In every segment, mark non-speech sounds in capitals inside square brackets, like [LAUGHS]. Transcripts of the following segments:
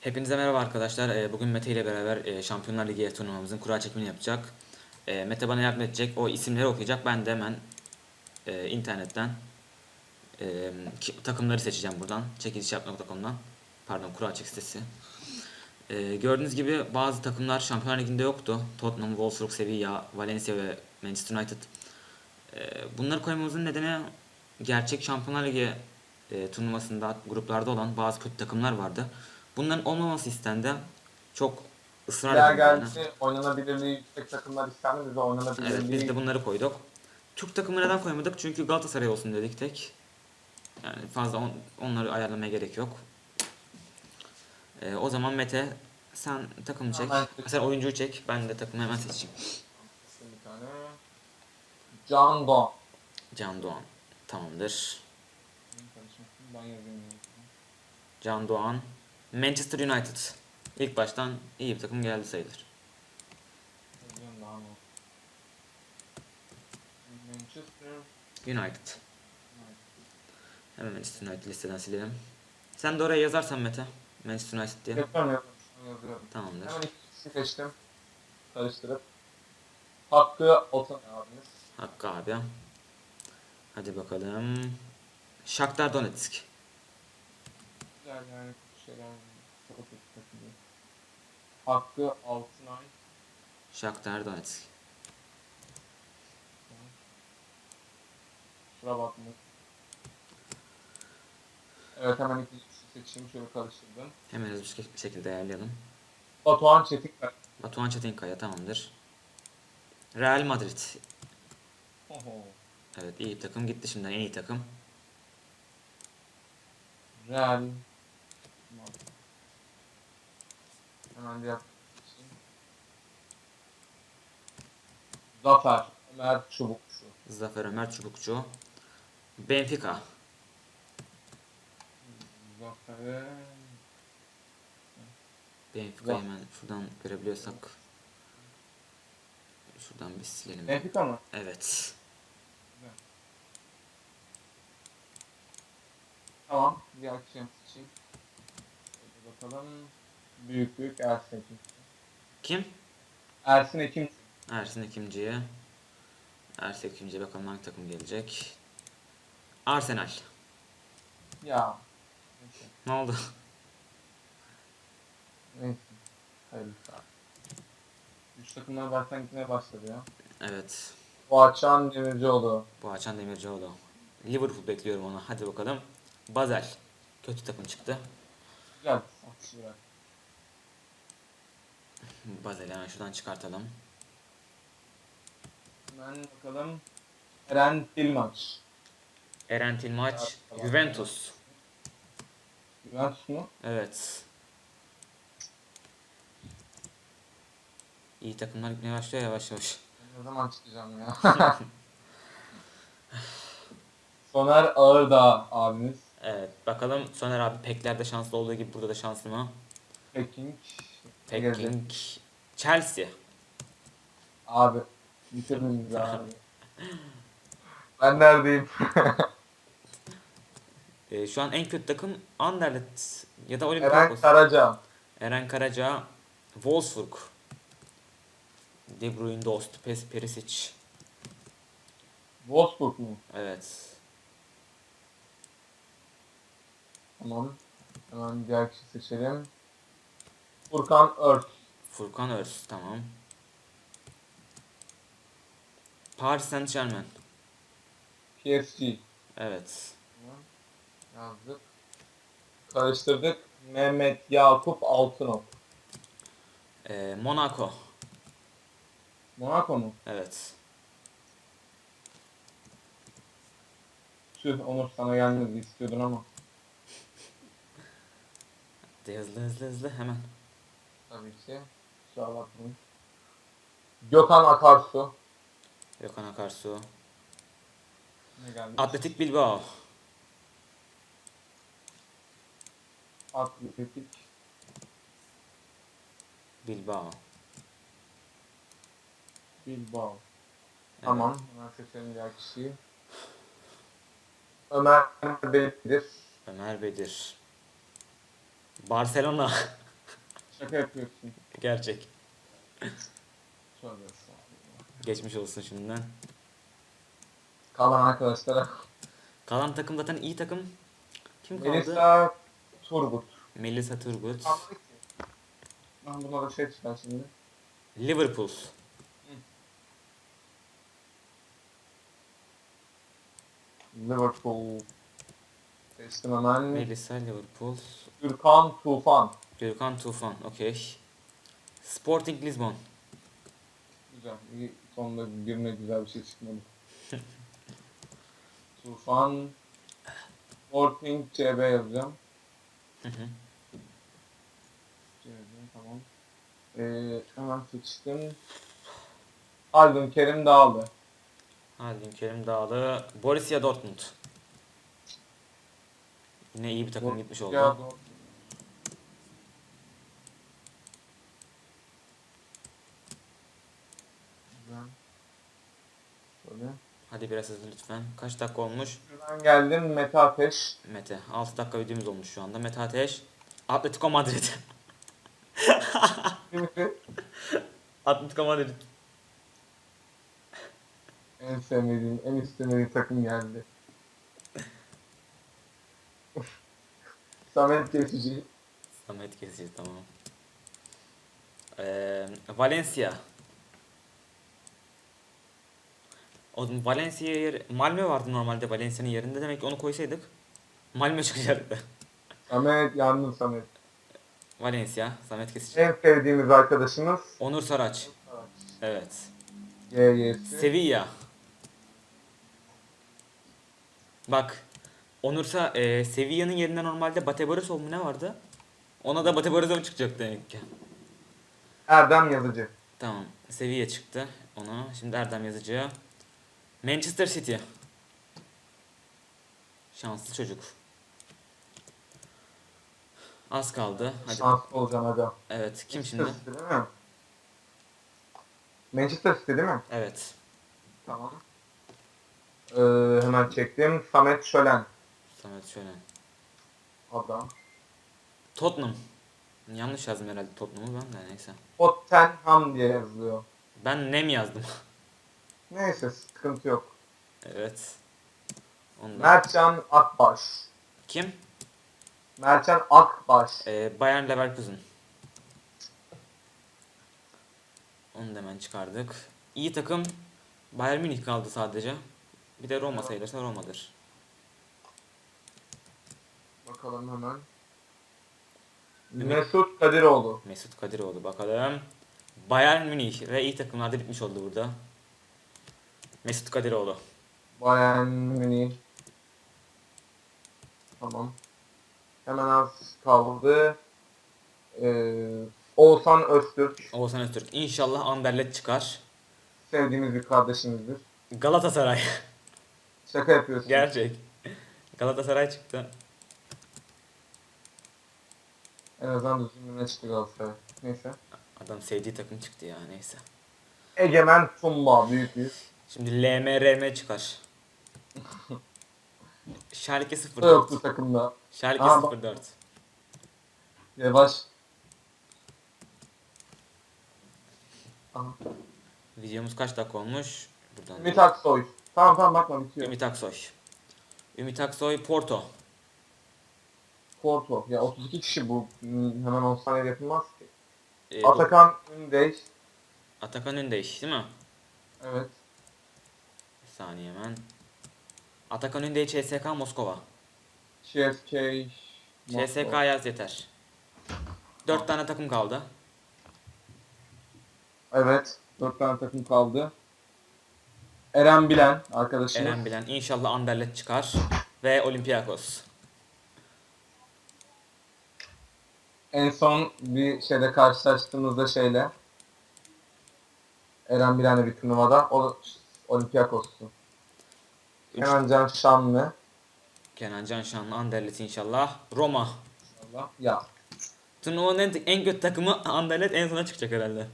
Hepinize merhaba arkadaşlar. Ee, Bugün Mete ile beraber e, Şampiyonlar Ligi turnuvamızın kura çekimini yapacak. E, Mete bana yardım edecek. O isimleri okuyacak. Ben de hemen e, internetten e, takımları seçeceğim buradan. Çekilişyap.com'dan. Pardon kura çek sitesi. E, gördüğünüz gibi bazı takımlar Şampiyonlar Ligi'nde yoktu. Tottenham, Wolfsburg, Sevilla, Valencia ve Manchester United. Bunları koymamızın nedeni gerçek Şampiyonlar Ligi turnuvasında gruplarda olan bazı kötü takımlar vardı. Bunların olmaması istendi. Çok ısrar Diğer gerçi oynanabilirliği yüksek takımlar istendi biz de oynanabilirliği Evet biz de bunları koyduk. Türk takımı neden koymadık? Çünkü Galatasaray olsun dedik tek. Yani fazla on- onları ayarlamaya gerek yok. Ee, o zaman Mete sen takımı çek. Hemen- Sen oyuncuyu çek. Ben de takımı hemen seçeyim. bir tane. Can Doğan. Can Doğan. Tamamdır. Can Doğan. Manchester United. İlk baştan iyi bir takım geldi sayılır. United. Hemen Manchester United listeden silelim. Sen de oraya yazarsan Mete. Manchester United diye. An yazıyorum. Tamamdır. Hemen ikisini seçtim. Karıştırıp. Hakkı Otan abimiz. Hakkı abi. Hadi bakalım. Shakhtar Donetsk. Güzel yani şeyler. Çok kötü takım değil. Hakkı Altınay. Shakhtar Donetsk. Kusura bakma. Evet hemen ikinci seçeyim. Şöyle karıştırdım. Hemen hızlı bir şekilde ayarlayalım. Batuhan Çetikler. Batuhan Çetinkaya tamamdır. Real Madrid. Oho. Evet iyi takım gitti şimdiden en iyi takım. Real. Hemen seçeyim. Zafer. Ömer Çubukçu. Zafer Ömer Çubukçu. Benfica. Zafer. Benfica Zafer. hemen şuradan görebiliyorsak. Şuradan bir silelim. Benfica mı? Evet. Tamam. Diğer kişiyi seçeyim. Bakalım. Büyük büyük Ersin Ekim. Kim? Ersin Ekim. Ersin Ekimci'ye. Ersin Ekimci'ye bakalım hangi takım gelecek. Arsenal. Ya. Neyse. Ne oldu? Neyse. Hayırlısı abi. Üç takımlar baştan gitmeye başladı ya. Evet. Boğaçan Demircioğlu. Bu açan Demircioğlu. Liverpool bekliyorum ona. Hadi bakalım. Basel. Kötü takım çıktı. Güzel. Basel'i hemen şuradan çıkartalım. Hemen bakalım. Eren Tilmaç. Eren Tilmaç. Juventus. Juventus mu? Evet. İyi takımlar gitmeye başlıyor yavaş yavaş. Ne zaman çıkacağım ya? [LAUGHS] Soner Ağırdağ abimiz. Evet. Bakalım Soner abi Pekler'de şanslı olduğu gibi burada da şanslı mı? Peking. Peking. Chelsea. Abi. Bitirdiniz abi. [LAUGHS] ben neredeyim? [LAUGHS] Ee, şu an en kötü takım Anderlecht ya da Eren Olympiakos. Karaca. Eren Karaca, Wolfsburg, De Bruyne Dost, Pes Perisic. Wolfsburg mu? Evet. Tamam. Hemen diğer kişi seçelim. Furkan Ört. Furkan Öz, tamam. Paris Saint Germain. PSG. Evet. Yazdık. Karıştırdık. Mehmet Yakup Altınok. Ee, Monaco. Monaco mu? Evet. Tüh Onur sana gelmedi istiyordun ama. De hızlı hızlı hızlı hemen. Tabii ki. Kusura bakmayın. Gökhan Akarsu. Gökhan Akarsu. Ne geldi? Atletik Bilbao. Atletik. Bilbao. Bilbao. Tamam. Hemen seçelim diğer kişiyi. Ömer Bedir. Ömer Bedir. Barcelona. Şaka yapıyorsun. Gerçek. Estağfurullah. Geçmiş olsun şimdiden. Kalan arkadaşlara. Kalan takım zaten iyi takım. Kim kaldı? Melisa Turgut. Melisa Turgut. Ben buna da şey çıkar şimdi. Liverpool. Liverpool. Seçtim hemen. Melisa Liverpool. Gürkan Tufan. Gürkan Tufan. Okey. Sporting Lisbon. Güzel. İyi. Sonunda birine güzel bir şey çıkmadı. [LAUGHS] Tufan. Sporting CB yazacağım. Hı hı. CB tamam. Ee, hemen seçtim. Albüm Kerim Dağlı. Hadi Kerim Dağlı. Borussia Dortmund. Yine iyi bir takım gitmiş oldu. Ya. Hadi biraz hızlı lütfen. Kaç dakika olmuş? Şuradan geldim Mete Ateş. Mete. 6 dakika videomuz olmuş şu anda. Mete Ateş. Atletico Madrid. Şimdi Atletico Madrid. en sevmediğim, en istemediğim takım geldi. Samet Kesici. Samet kesici tamam. Ee, Valencia. O Valencia yer Malmö vardı normalde Valencia'nın yerinde demek ki onu koysaydık Malmö çıkacaktı. Samet yandın Samet. Valencia, Samet kesici. En sevdiğimiz arkadaşımız Onur Saraç. Evet. YY'si. Sevilla. Bak. Onursa e, Sevilla'nın yerine normalde Bate Borisov mu ne vardı? Ona da Bate Borisov çıkacak demek ki. Erdem Yazıcı. Tamam. Sevilla çıktı ona. Şimdi Erdem Yazıcı. Manchester City. Şanslı çocuk. Az kaldı. Hadi. Şanslı olacaksın aga. Evet. Kim şimdi? Manchester City değil mi? Manchester City değil mi? Evet. Tamam. Ee, hemen çektim. Samet Şölen. Samet şöyle. Adam. Tottenham. Yanlış yazdım herhalde Tottenham'ı ben de neyse. Tottenham diye yazılıyor. Ben nem yazdım. [LAUGHS] Neyse sıkıntı yok. evet. Ondan. Mertcan Akbaş. Kim? Mertcan Akbaş. Ee, Bayern Leverkusen. Onu da hemen çıkardık. İyi takım. Bayern Münih kaldı sadece. Bir de Roma sayılırsa Roma'dır. Bakalım hemen. Mesut Kadiroğlu. Mesut Kadiroğlu bakalım. Bayern Münih ve iyi takımlarda bitmiş oldu burada. Mesut Kadiroğlu. Bayern Münih. Tamam. Hemen az kaldı. Ee, Oğuzhan Öztürk. Oğuzhan Öztürk. İnşallah Anderlet çıkar. Sevdiğimiz bir kardeşimizdir. Galatasaray. Şaka yapıyorsun. Gerçek. Galatasaray çıktı. En azından düzgünlüğüne çıktı Galatasaray. Neyse. Adam sevdiği takım çıktı ya neyse. Egemen Tumba büyük bir. Şimdi LMRM çıkar. [LAUGHS] Schalke Da yoktu 04. takımda. Schalke Aa, bak. 04. Yavaş. Aha. Videomuz kaç dakika olmuş? Buradan. Ümit Aksoy. Tamam tamam bakma bitiyor. Ümit Aksoy. Ümit Aksoy Porto. Porto. Ya 32 kişi bu. Hmm, Hemen 10 saniyede yapılmaz ki. Ee, Atakan Ündeş. Atakan Ündeş değil mi? Evet. Bir saniye hemen. Atakan Ündeş CSK Moskova. CSK. CSK yaz yeter. 4 tane takım kaldı. Evet. 4 tane takım kaldı. Eren Bilen arkadaşımız. Eren Bilen. İnşallah Anderlet çıkar. Ve Olympiakos. En son bir şeyde karşılaştığımızda şeyle Eren Bilen'le bir turnuvada o Olympiakos'tu. Üç- Hemen Can Şanlı. Kenan Can Şanlı Anderlet inşallah. Roma. İnşallah. Ya Turnuvanın en, en kötü takımı Anderlet en sona çıkacak herhalde.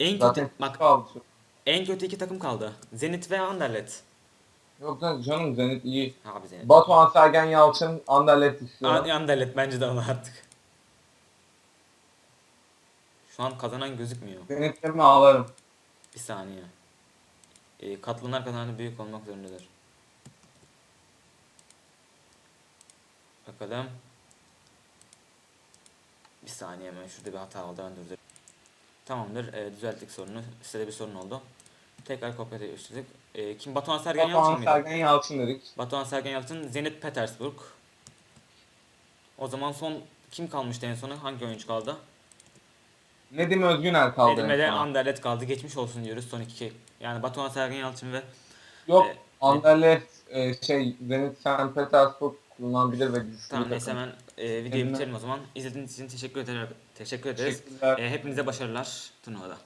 En zaten kötü, bak kaldı. şu- en kötü iki takım kaldı. Zenit ve Anderlet. Yok lan canım Zenit iyi. Abi Zenit. Batuhan Sergen Yalçın Anderlet istiyor. An- Anderlet bence de onu artık. Şu an kazanan gözükmüyor. Denetlerime ağlarım. Bir saniye. E, katılanlar kazananı büyük olmak zorundadır. Bakalım. Bir saniye hemen şurada bir hata oldu. Ben durdurayım. Tamamdır. E, düzelttik sorunu. Sitede bir sorun oldu. Tekrar kopya değiştirdik. E, kim? Batuhan Sergen Yalçın Batuhan mıydı? Sergen Yalçın dedik. Batuhan Sergen Yalçın, Zenit Petersburg. O zaman son kim kalmıştı en sona? Hangi oyuncu kaldı? Nedim Özgüner kaldı. Nedim en ve sona. Anderlet kaldı. Geçmiş olsun diyoruz son iki. Yani Batuhan Sergen Yalçın ve Yok e, Anderlet e, şey Zenit St. Petersburg kullanabilir ve güçlü Tamam neyse hemen e, videoyu bitirelim o zaman. İzlediğiniz için teşekkür ederim. Teşekkür ederiz. E, hepinize başarılar turnuvada.